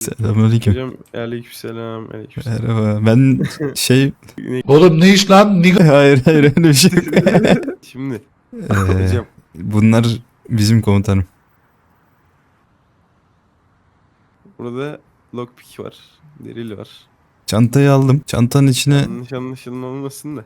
Selamünaleyküm. Hocam aleykümselam. Aleykümselam. Merhaba. Ben şey Oğlum ne iş lan? Ni- hayır hayır öyle bir şey. yok. Şimdi Ee, hocam bunlar bizim komutanım. burada lockpick var. Deril var. Çantayı aldım. Çantanın içine Yanlış anlaşılma olmasın da.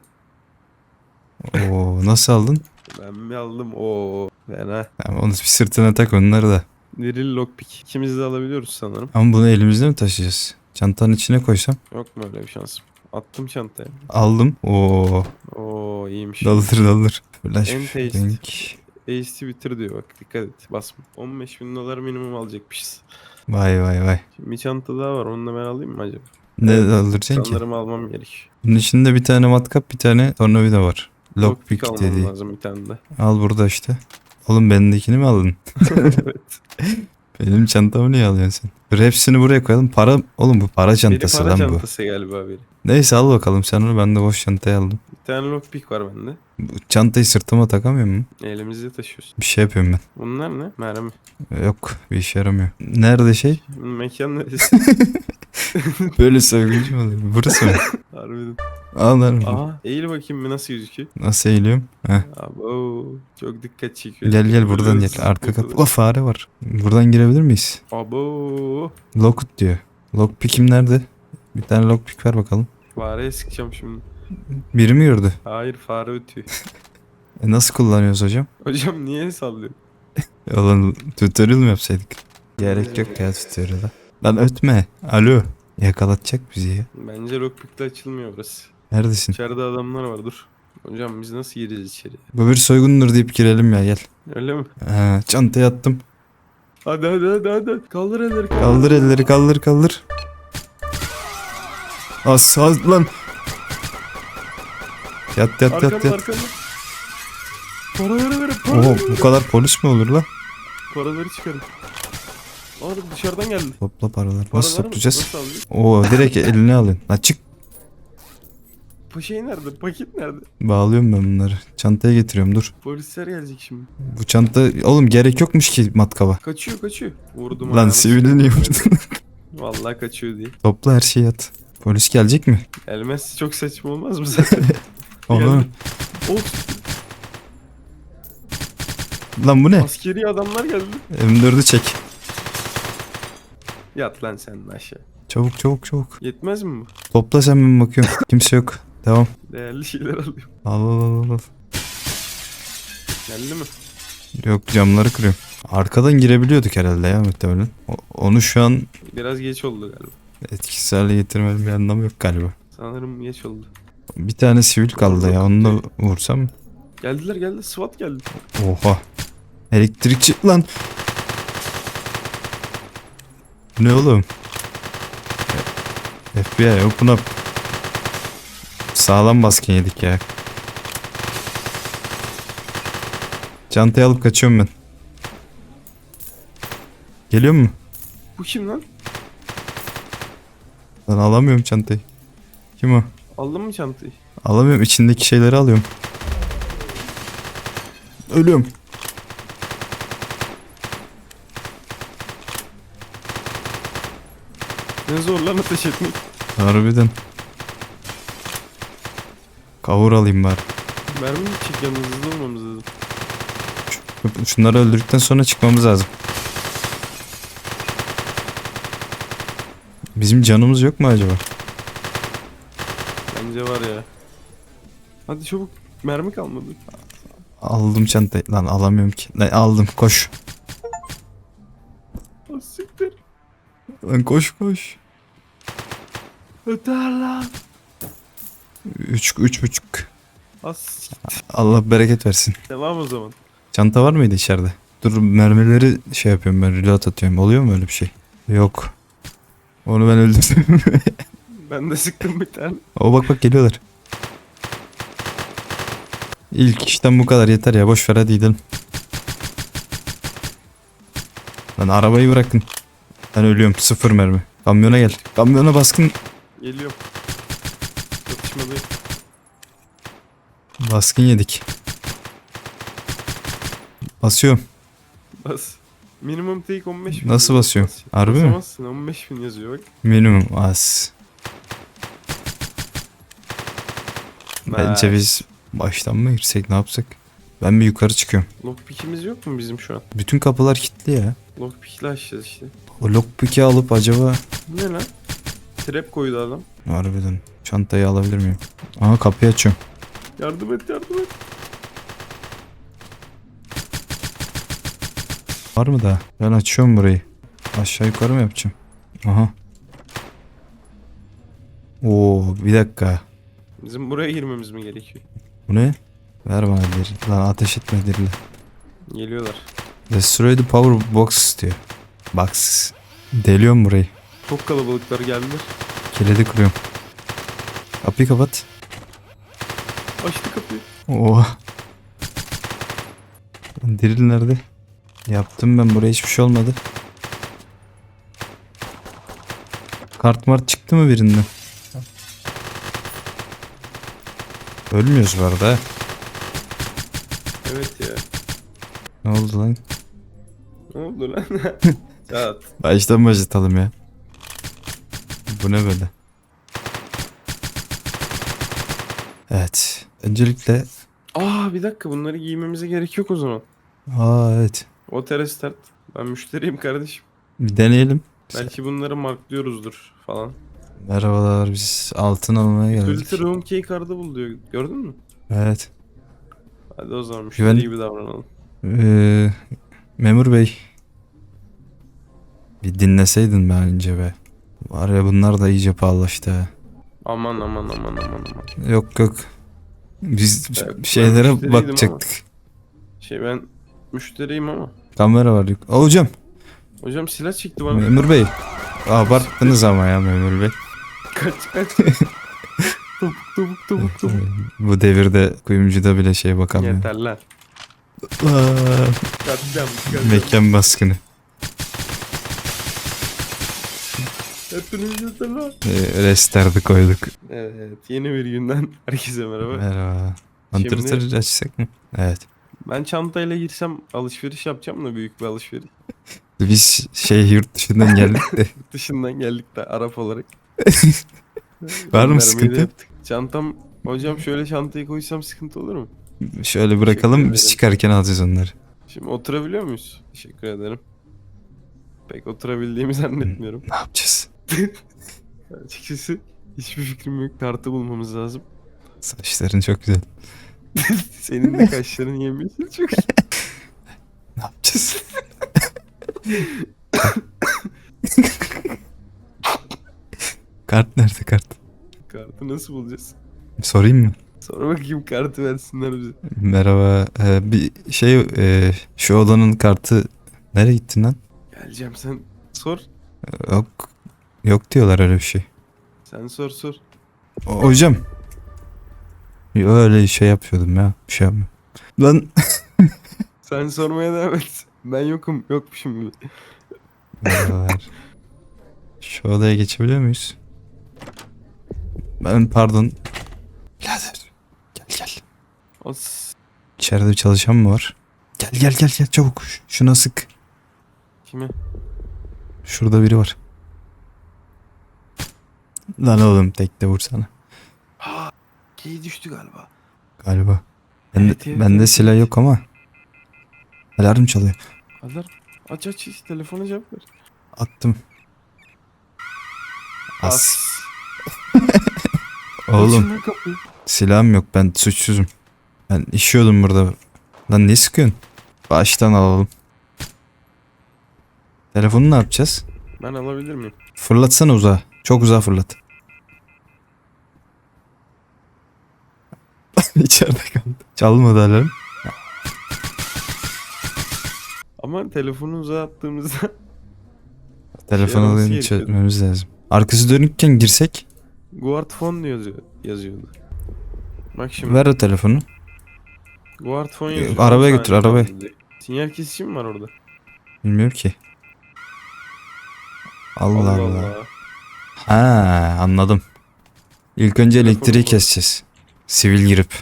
Oo nasıl aldın? Ben bir aldım. Oo. Fena. Tamam, onu bir sırtına tak onları da. Deril lockpick. İkimiz de alabiliyoruz sanırım. Ama bunu elimizde mi taşıyacağız? Çantanın içine koysam. Yok mu öyle bir şansım? Attım çantaya. Aldım. Oo Oo iyiymiş. dalır dalır. Flash En tasty. link. AC bitir diyor bak dikkat et basma. 15 bin dolar minimum alacakmışız. Vay vay vay. Şimdi bir çanta daha var onu da ben alayım mı acaba? Ne Evet, alacaksın ki? Sanırım almam gerek. Bunun içinde bir tane matkap bir tane tornavida var. Lockpick dediği. lazım bir tane de. Al burada işte. Oğlum bendekini mi aldın? evet. Benim çantamı niye alıyorsun sen? Dur hepsini buraya koyalım. Para oğlum bu para çantası para lan bu. çantası galiba biri. Neyse al bakalım sen onu ben de boş çantayı aldım. Bir tane lockpick var bende. Bu çantayı sırtıma takamıyor mu? Elimizde taşıyoruz. Bir şey yapıyorum Bunlar ne? Mermi. ben. Yok bir işe yaramıyor. Nerede şey? Mekan neresi? Böyle soyguncu mu oluyor? Burası mı? Harbiden. Lan. Aa, eğil bakayım bir nasıl gözüküyor. Nasıl eğiliyorum? Heh. Abo, çok dikkat çekiyor. Gel gel buradan gel. Arka kapı. O fare var. Buradan girebilir miyiz? Abo. Lockut diyor. Lockpick'im nerede? Bir tane lockpick ver bakalım. Fareye sıkacağım şimdi. Biri mi gördü? Hayır fare ötüyor. E nasıl kullanıyoruz hocam? Hocam niye sallıyor? Ulan tutorial mı yapsaydık? Gerek yok ya tutorial'a. Lan ötme. Alo. Yakalatacak bizi ya. Bence lockpick'le açılmıyor burası. Neredesin? İçeride adamlar var dur. Hocam biz nasıl gireceğiz içeri? Bu bir soygundur deyip girelim ya gel. Öyle mi? Ha, çantaya attım. Hadi hadi hadi hadi. Kaldır elleri kaldır. Kaldır elleri kaldır kaldır. As az lan. Yat yat yat yat. arkanda. Paraları verin paraları Oho verin. bu kadar polis mi olur lan? Paraları çıkarın. Aa dışarıdan geldi. Topla paraları. Nasıl Paraları toplayacağız? Nasıl alacağız? Oo direkt eline alın. Lan çık. Bu şey nerede? Paket nerede? Bağlıyorum ben bunları. Çantaya getiriyorum dur. Polisler gelecek şimdi. Bu çanta oğlum gerek yokmuş ki matkaba. Kaçıyor kaçıyor. Vurdum Lan ayağına. sivili niye vurdun? Vallahi kaçıyor diye. Topla her şeyi at. Polis gelecek mi? Gelmezse çok saçma olmaz mı zaten? Geldi. of Lan bu ne? askeri adamlar geldi. M4'ü çek. Yat lan sen aşağı. Çabuk çabuk çabuk. Yetmez mi bu? Topla sen ben bakıyorum. Kimse yok. Devam. Değerli şeyler alıyorum. Al al al al. Geldi mi? Yok camları kırıyorum. Arkadan girebiliyorduk herhalde ya muhtemelen. O- onu şu an Biraz geç oldu galiba. etkisiz hale getirmenin bir anlamı yok galiba. Sanırım geç oldu. Bir tane sivil kaldı ya onu da vursam. Geldiler geldi. SWAT geldi. Oha. Elektrikçi lan. Bu Ne oğlum? FBI open up. Sağlam baskın yedik ya. Çantayı alıp kaçıyorum ben. Geliyor mu? Bu kim lan? Ben alamıyorum çantayı. Kim o? Aldın mı çantayı? Alamıyorum içindeki şeyleri alıyorum. Ölüyorum. Ne zor lan ateş etmek. Harbiden. Kavur alayım bari. Mermi mi çekiyoruz hızlı olmamız lazım. Şunları öldürdükten sonra çıkmamız lazım. Bizim canımız yok mu acaba? Bence var ya. Hadi çabuk. Mermi kalmadı. Aldım çantayı. Lan alamıyorum ki. Lan aldım koş. Siktir. Lan koş koş. Öter lan. Üç, üç buçuk. Siktir. Allah bereket versin. Devam o zaman. Çanta var mıydı içeride? Dur mermileri şey yapıyorum ben reload atıyorum. Oluyor mu öyle bir şey? Yok. Onu ben öldürdüm. Ben de sıktım bir tane. o bak bak geliyorlar. İlk işten bu kadar yeter ya boş ver hadi gidelim. Lan arabayı bırakın. Ben ölüyorum sıfır mermi. Kamyona gel. Kamyona baskın. Geliyorum. Çatışmadayım. Baskın yedik. Basıyorum. Bas. Minimum take 15 bin. Nasıl basıyorum? Bas- Harbi mi? Basamazsın 15 bin yazıyor bak. Minimum az. Bence biz baştan mı girsek ne yapsak? Ben bir yukarı çıkıyorum. Lockpick'imiz yok mu bizim şu an? Bütün kapılar kilitli ya. Lockpick'le açacağız işte. O lockpick'i alıp acaba Bu ne lan? Trap koydu adam. harbiden çantayı alabilir miyim? Aha kapıyı açıyorum. Yardım et yardım et. Var mı daha? Ben açıyorum burayı. Aşağı yukarı mı yapacağım? Aha. Oo bir dakika. Bizim buraya girmemiz mi gerekiyor? Bu ne? Ver bana deri. Lan ateş etme deriyle. Geliyorlar. Destroy the power box diyor. Box. Deliyorum burayı. Çok kalabalıklar geldiler. Kilidi kuruyorum. Kapıyı kapat. Açtı kapıyı. Oo. Diril nerede? Yaptım ben buraya hiçbir şey olmadı. Kart mart çıktı mı birinden? Ölmüyoruz bu arada. ha. Evet ya. Ne oldu lan? Ne oldu lan? Çat. Baştan başlatalım ya. Bu ne böyle? Evet. Öncelikle Aa bir dakika bunları giymemize gerek yok o zaman. Aa evet. O start. Ben müşteriyim kardeşim. Bir deneyelim. Belki bunları marklıyoruzdur falan. Merhabalar biz altın almaya geldik. Filter Room Key kartı bul diyor. Gördün mü? Evet. Hadi o zaman müşteri Güven- gibi davranalım. Ee, Memur Bey. Bir dinleseydin be önce be. Var ya bunlar da iyice pahalılaştı ha. Aman aman aman aman aman. Yok yok. Biz Ben- şeylere bakacaktık. Şey ben müşteriyim ama. Kamera var. yok. Aa, hocam. Hocam silah çekti bana. Memur Bey. Abarttınız ama ya Memur Bey. kaç kaç. topuk topuk topuk topuk. Bu devirde kuyumcuda bile şey bakamıyor. Yeter lan. Aa, Katliam. katliam. Mekan baskını. Hepiniz lan. Ee, Resterdi koyduk. Evet yeni bir günden herkese merhaba. Merhaba. Şimdi- Antrenör açsak mı? Evet. Ben çantayla girsem alışveriş yapacağım da büyük bir alışveriş. Biz şey yurt dışından geldik de. Dışından geldik de Arap olarak. Var mı sıkıntı? Çantam hocam şöyle çantayı koysam sıkıntı olur mu? Şöyle bırakalım biz çıkarken alacağız onları. Şimdi oturabiliyor muyuz? Teşekkür ederim. Pek oturabildiğimi zannetmiyorum. Ne yapacağız? Açıkçası hiçbir fikrim yok. Kartı bulmamız lazım. Saçların çok güzel. Senin de kaşların yemiyorsun çok. Ne yapacağız? kart nerede kart? Kartı nasıl bulacağız? Sorayım mı? Sonra bakayım kartı versinler bize. Merhaba. Ee, bir şey e, şu odanın kartı nereye gittin lan? Geleceğim sen sor. Yok. Yok diyorlar öyle bir şey. Sen sor sor. O- hocam. Yo, öyle şey yapıyordum ya. Bir şey yapmıyorum. Lan. Sen sormaya devam et. Ben yokum. Yokmuşum gibi. Merhabalar. Şu odaya geçebiliyor muyuz? Ben pardon. Birader. Gel gel. As. İçeride bir çalışan mı var? Gel gel gel gel çabuk. Şuna sık. Kime? Şurada biri var. Lan oğlum tekte vursana. Key düştü galiba. Galiba. Bende, Evet, evet, bende evet, silah yok ama. Alarm çalıyor. Hazır. Aç aç aç. Telefona cevap ver. Attım. As. As. Oğlum silahım yok ben suçsuzum. Ben işiyordum burada. Lan ne sıkıyorsun? Baştan alalım. Telefonu ne yapacağız? Ben alabilir miyim? Fırlatsana uzağa. Çok uzağa fırlat. İçeride kaldı. Çalmadı alarm. Ama telefonu uzağa attığımızda Telefon Şey alayım olması çözmemiz lazım. Arkası dönükken girsek. Guard phone yazıyor, yazıyordu. Bak şimdi. Ver o telefonu. Guard phone Ee, yazıyor. arabaya götür, saniye arabaya. kaldı. Sinyal kesişi mi var orada? Bilmiyorum ki. Allah Allah Allah. Ha anladım. İlk önce elektriği keseceğiz. Sivil girip.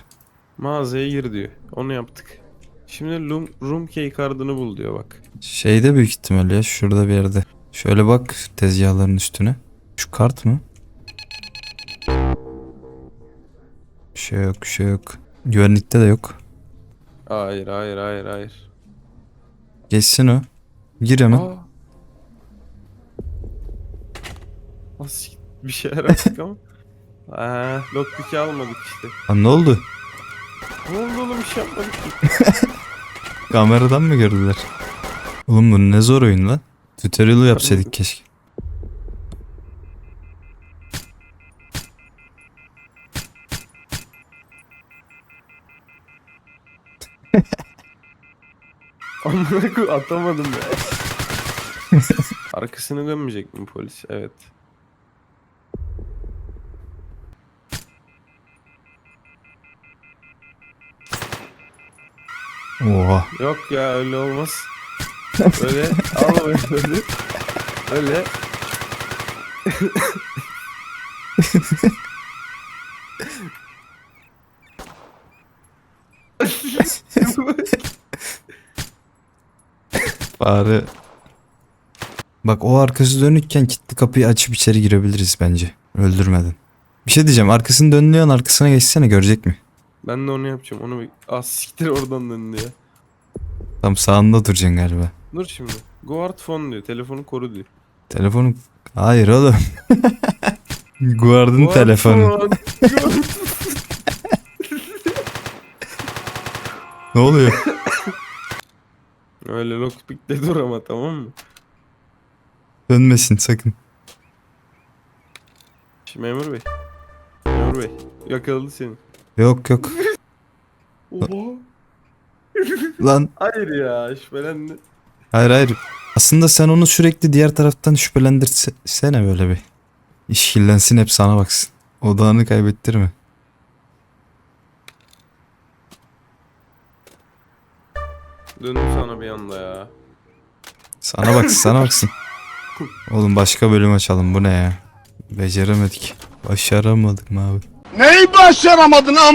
Mağazaya gir diyor. Onu yaptık. Şimdi room, room key card'ını bul diyor bak. Şeyde büyük ihtimal ya şurada bir yerde. Şöyle bak tezgahların üstüne. Şu kart mı? Bir şey yok bir şey yok. Güvenlikte de yok. Hayır hayır hayır hayır. Geçsin o. Gir hemen. Aa. Nasıl bir şeyler yaptık ama. Aa, lockpick'i almadık işte. Lan ne oldu? Ne oldu oğlum bir şey yapmadık ki. Kameradan mı gördüler? Oğlum bu ne zor oyun lan. Tutorial'ı yapsaydık keşke. Amına koy atamadım ya. Arkasını dönmeyecek mi polis? Evet. Oha. Yok ya öyle olmaz. Öyle al böyle böyle. Öyle. Bari. Bak o arkası dönükken kilitli kapıyı açıp içeri girebiliriz bence. Öldürmeden. Bir şey diyeceğim. Arkasını dönüyorsun arkasına geçsene görecek mi? Ben de onu yapacağım. Onu bir... Az siktir oradan dön diye. Tam sağında duracaksın galiba. Dur şimdi. Guard phone diyor. Telefonu koru diyor. Telefonu... Hayır oğlum. Guard'ın Guard telefonu. phone. Ne oluyor? Öyle lockpick'te dur ama tamam mı? Dönmesin sakın. Şimdi memur bey. Memur bey. Yakaladı seni. Yok yok. Oha. Lan Hayır ya şüphelendi. hayır hayır. Aslında sen onu sürekli diğer taraftan şüphelendirsene böyle bir. İşkillensin hep sana baksın. Odağını kaybettirme. Döndüm sana bir anda ya. Sana baksın sana baksın. Oğlum başka bölüm açalım bu ne ya? Beceremedik. Başaramadık mı abi? Neyi başaramadın